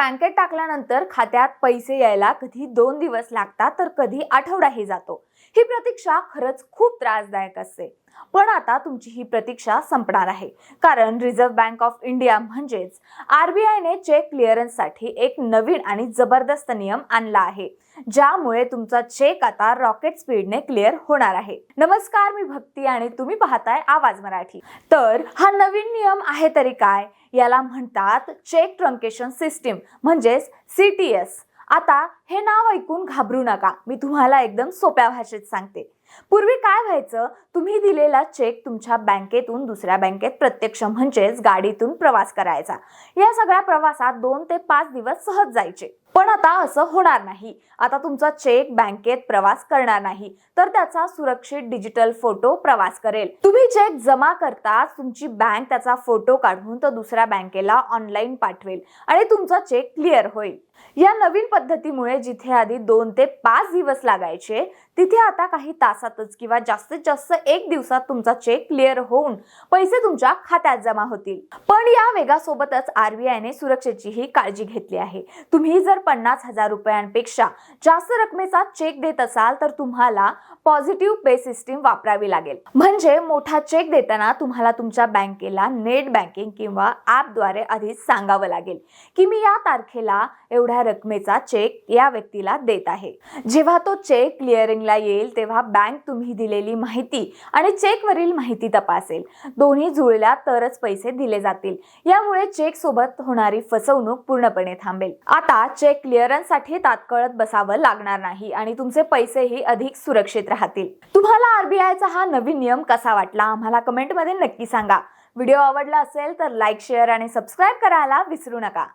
बँकेत टाकल्यानंतर खात्यात पैसे यायला कधी दोन दिवस लागतात तर कधी आठवडाही जातो. ही प्रतीक्षा खरंच खूप त्रासदायक असते. पण आता तुमची ही प्रतीक्षा संपणार आहे. कारण रिझर्व्ह बँक ऑफ इंडिया म्हणजेच आरबीआयने चेक क्लिअरन्ससाठी एक नवीन आणि जबरदस्त नियम आणला आहे. ज्यामुळे तुमचा चेक आता रॉकेट स्पीडने क्लिअर होणार आहे. नमस्कार मी भक्ती आणि तुम्ही पाहताय आवाज मराठी. तर हा नवीन नियम आहे तरी काय? याला म्हणतात चेक ट्रंकेशन सिस्टीम म्हणजेच सी टी एस आता हे नाव ऐकून घाबरू नका. मी तुम्हाला एकदम सोप्या भाषेत सांगते. पूर्वी काय व्हायचं? तुम्ही दिलेला चेक तुमच्या बँकेतून दुसऱ्या बँकेत प्रत्यक्ष म्हणजेच गाडीतून प्रवास करायचा. या सगळ्या प्रवासात दोन ते पाच दिवस सहज जायचे. पण आता असं होणार नाही. आता तुमचा चेक बँकेत प्रवास करणार नाही तर त्याचा सुरक्षित डिजिटल फोटो प्रवास करेल. तुम्ही चेक जमा करताच तुमची बँक त्याचा फोटो काढून तो दुसऱ्या बँकेला ऑनलाईन पाठवेल आणि तुमचा चेक क्लिअर होईल. या नवीन पद्धतीमुळे जिथे आधी दोन ते पाच दिवस लागायचे तिथे आता काही तास तासातच किंवा जास्तीत जास्त एक दिवसात तुमचा चेक क्लिअर होऊन पैसे तुमच्या खात्यात जमा होतील. पण या वेगासोबतच आरबीआयने सुरक्षेचीही काळजी घेतली आहे. तुम्ही जर पन्नास हजार रुपयांपेक्षा जास्त रकमेचा चेक देत असाल तर तुम्हाला पॉझिटिव्ह पे सिस्टीम वापरावी लागेल. म्हणजे मोठा चेक देताना तुम्हाला तुमच्या बँकेला नेट बँकिंग किंवा ॲपद्वारे आधीच सांगावं लागेल की मी या तारखेला एवढ्या रकमेचा चेक या व्यक्तीला देत आहे. जेव्हा तो चेक क्लिअरिंगला येईल तेव्हा बँक बँक तुम्ही दिलेली माहिती आणि चेकवरील माहिती तपासेल. दोन्ही जुळल्या तरच पैसे दिले जातील. यामुळे चेक सोबत होणारी फसवणूक पूर्णपणे थांबेल. आता चेक क्लिअरन्ससाठी तात्कळत बसावं लागणार नाही आणि तुमचे पैसेही अधिक सुरक्षित राहतील. तुम्हाला आरबीआयचा हा नवीन नियम कसा वाटला आम्हाला कमेंटमध्ये नक्की सांगा. व्हिडिओ आवडला असेल तर लाईक शेअर आणि सबस्क्राईब करायला विसरू नका.